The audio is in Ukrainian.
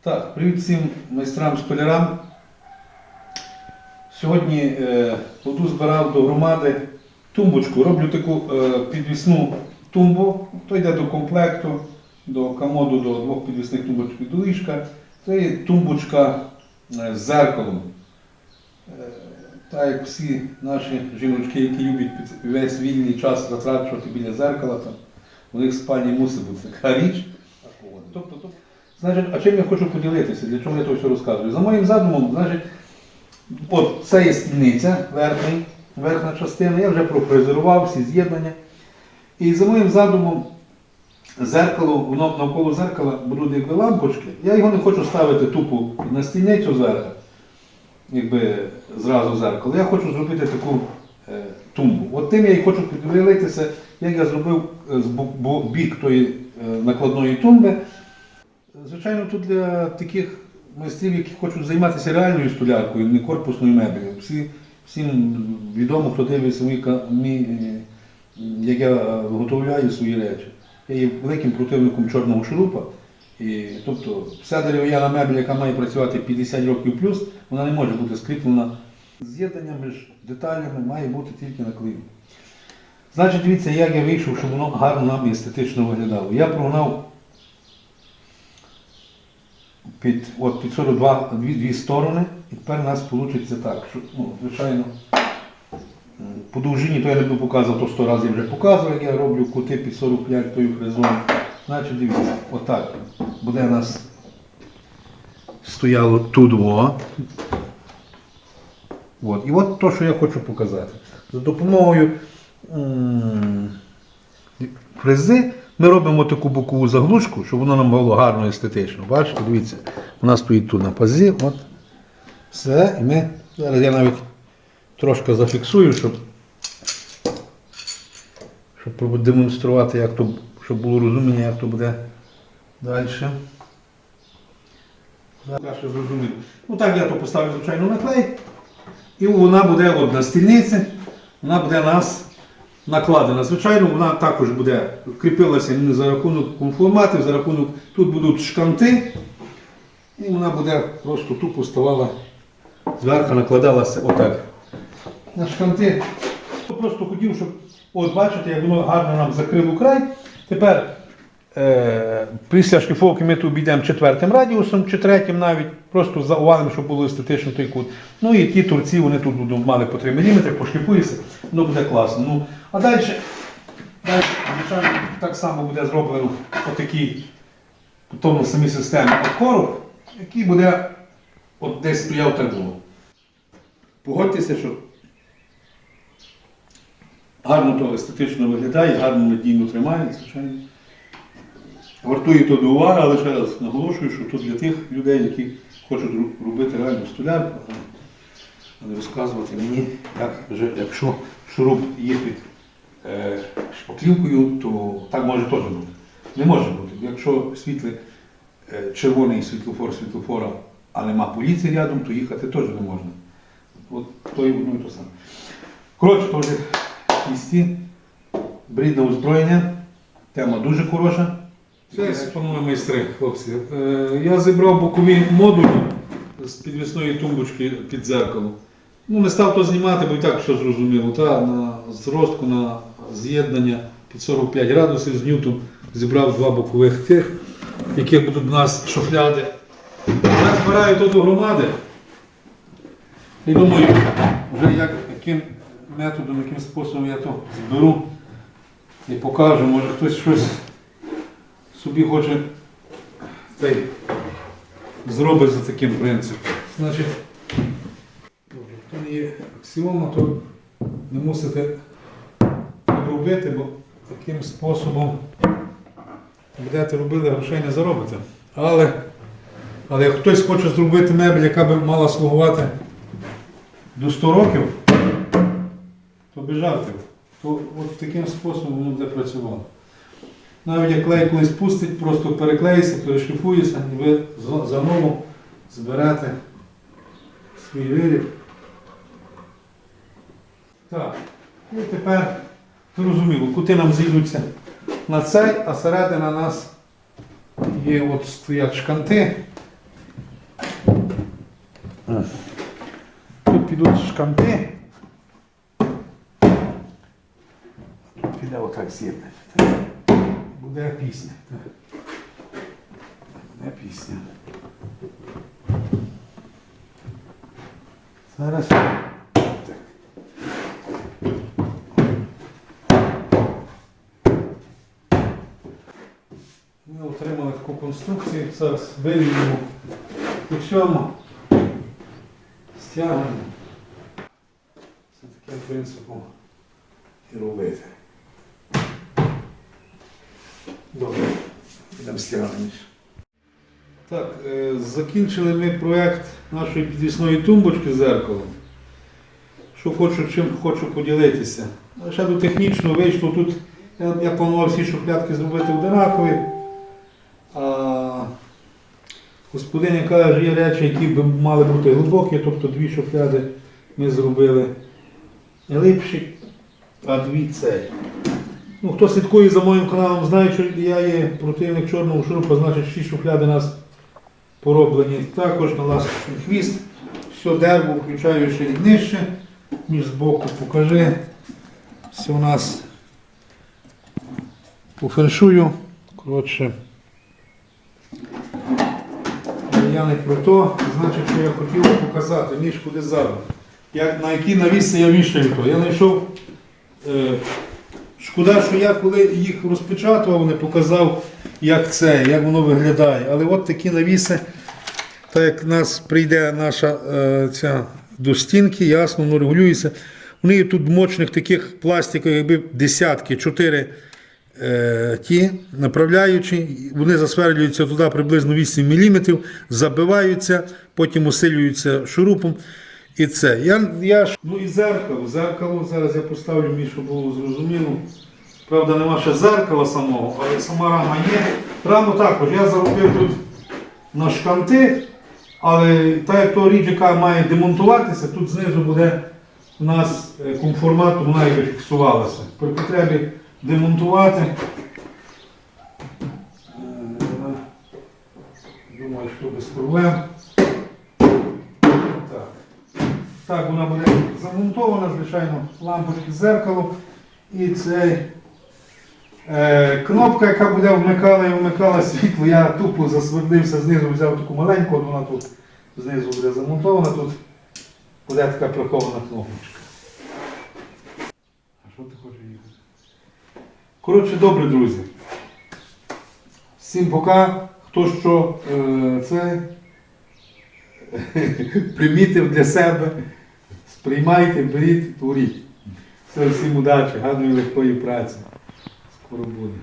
Так, привіт всім майстрам-школярам. Сьогодні е, буду збирав до громади тумбочку. Роблю таку е, підвісну тумбу. То йде до комплекту, до комоду, до двох підвісних тумбочок і до ліжка. Це є тумбочка е, з зеркалом. Е, так як всі наші жіночки, які люблять весь вільний час затрачувати біля зеркала, то у них в спальні мусить бути така річ. Тобто, тобто, значить, а чим я хочу поділитися? Для чого я то все розказую? За моїм задумом, значить, от це є стільниця, верхній, верхня частина, я вже профрезерував всі з'єднання. І за моїм задумом, зеркало, воно навколо зеркала будуть якби лампочки. Я його не хочу ставити тупо на стільницю зверху, якби зразу зеркало. Я хочу зробити таку е, тумбу. От тим я і хочу поділитися, як я зробив е, з бік тої е, накладної тумби. Звичайно, тут для таких майстрів, які хочуть займатися реальною столяркою, не корпусною мебелью. Всі, всім відомо, хто дивиться мій, е, як я виготовляю свої речі. Я є великим противником чорного шурупа. І, тобто вся дерев'яна мебель, яка має працювати 50 років плюс, вона не може бути скріплена. З'єднання між деталями має бути тільки на клею. Значить, дивіться, як я вийшов, щоб воно гарно нам естетично виглядало. Я прогнав під, от, під 42 дві, дві сторони, і тепер у нас вийде так, що, ну, звичайно, по довжині, то я не буду показувати, то 100 разів вже показував, як я роблю кути під 45 тою фрезою. Значить, дивіться, отак буде у нас стояло тут во. От. І от то, що я хочу показати. За допомогою фрези ми робимо таку бокову заглушку, щоб воно нам було гарно естетично. Бачите, дивіться, вона стоїть тут на пазі. От. Все, і ми. Зараз я навіть трошки зафіксую, щоб, щоб продемонструвати, як то, щоб було розуміння, як то буде далі. Ну так я то поставлю, звичайно, на клей. І вона буде от на стільниці, вона буде нас накладена. Звичайно, вона також буде кріпилася не за рахунок конформатів, за рахунок тут будуть шканти, і вона буде просто тупо ставала зверху, накладалася отак. На шканти. Просто хотів, щоб, от бачите, як воно гарно нам закрило край. Тепер е, після шліфовки ми тут обійдемо четвертим радіусом, чи третім навіть, просто заувалимо, щоб було естетично той кут. Ну і ті торці, вони тут будуть мали по 3 мм, пошліфуються, воно буде класно. Ну, а далі, далі так само буде зроблено отакий, потім на самій системі короб, який буде от десь стояв так було. Погодьтеся, що гарно то естетично виглядає, гарно надійно тримає, звичайно. Вартує то до уваги, але ще раз наголошую, що тут для тих людей, які хочуть робити реальну столярку, а- а не розказувати мені, як якщо шуруп є під е, шпаклівкою, то так може теж бути. Не може бути. Якщо світле е, червоний світлофор світлофора, а нема поліції рядом, то їхати теж не можна. От то і одно і то саме. Коротше, теж кісті, брідне озброєння, тема дуже хороша. Це, панове майстри, хлопці. Е, я зібрав бокові модулі з підвісної тумбочки під дзеркало. Ну, не став то знімати, бо і так все зрозуміло. Та, на зростку, на з'єднання під 45 градусів з ньютом зібрав два бокових тих, яких будуть у нас шухляди. Я збираю тут до громади. І думаю, вже як, яким методом, яким способом я то зберу і покажу, може хтось щось собі хоче та й зробить за таким принципом. Значить, хто не є аксіома, то не мусите робити, бо таким способом будете робили, грошей не заробите. Але, але як хтось хоче зробити мебель, яка би мала слугувати до 100 років, то жартів. То от таким способом воно буде працювати. Навіть як клей колись пустить, просто переклеїться, перешліфується, і ви з- заново зберете свій виріб. Так, і тепер зрозуміло, кути нам зійдуться на цей, а середина нас є от стоять шканти. Тут підуть шканти. Тут піде отак з'єднати. Буде пісня. Буде пісня. Зараз. Ми отримали таку конструкцію, зараз вирівняємо по всьому, стягнемо. Це таким принципом і робити. Добре, йдемо стягнемо. Так, е, закінчили ми проєкт нашої підвісної тумбочки з зеркалом. Що хочу, чим хочу поділитися. А Ще до технічно вийшло тут. Я, я планував всі шухлядки зробити одинакові. А господиня каже, є речі, які б мали бути глибокі, тобто дві шухляди ми зробили глибші, а дві цей. Ну, хто слідкує за моїм каналом, знає, що я є противник чорного шурупа, значить всі шухляди у нас пороблені також на ласточний хвіст. Все дерево, включаючи і нижче, ніж збоку покажи. Все у нас по феншую. Коротше, я не про то, значить, що я хотів показати, ніж куди зараз. На які навіси я вішаю то. Я знайшов. Е, шкода, що я коли їх розпечатував, не показав, як це, як воно виглядає. Але от такі навіси, так як нас прийде наша е, ця до стінки, ясно, воно регулюється. Вони тут мочних таких пластикових, якби десятки, чотири е, ті направляючі, вони засверлюються туди приблизно 8 мм, забиваються, потім усилюються шурупом. І це. Я, я... ж- Ну і зеркало. Зеркало зараз я поставлю, мені, щоб було зрозуміло. Правда, нема ще зеркала самого, але сама рама є. Раму також я заробив тут на шканти, але так як то річ, яка має демонтуватися, тут знизу буде у нас е, конформат, вона і фіксувалася. При потребі демонтувати. Е, Думаю, що без проблем. Так, вона буде замонтована, звичайно, лампочки зеркало. І цей е, кнопка, яка буде вмикала і вмикала світло, я тупо засвердився знизу, взяв таку маленьку, от вона тут знизу буде замонтована, тут буде така прихована кнопочка. А що ти хочеш їхати? Коротше, добре, друзі. Всім пока. Хто що е, це примітив для себе, сприймайте, беріть, творіть. Все, всім удачі, гарної легкої праці. Скоро буде.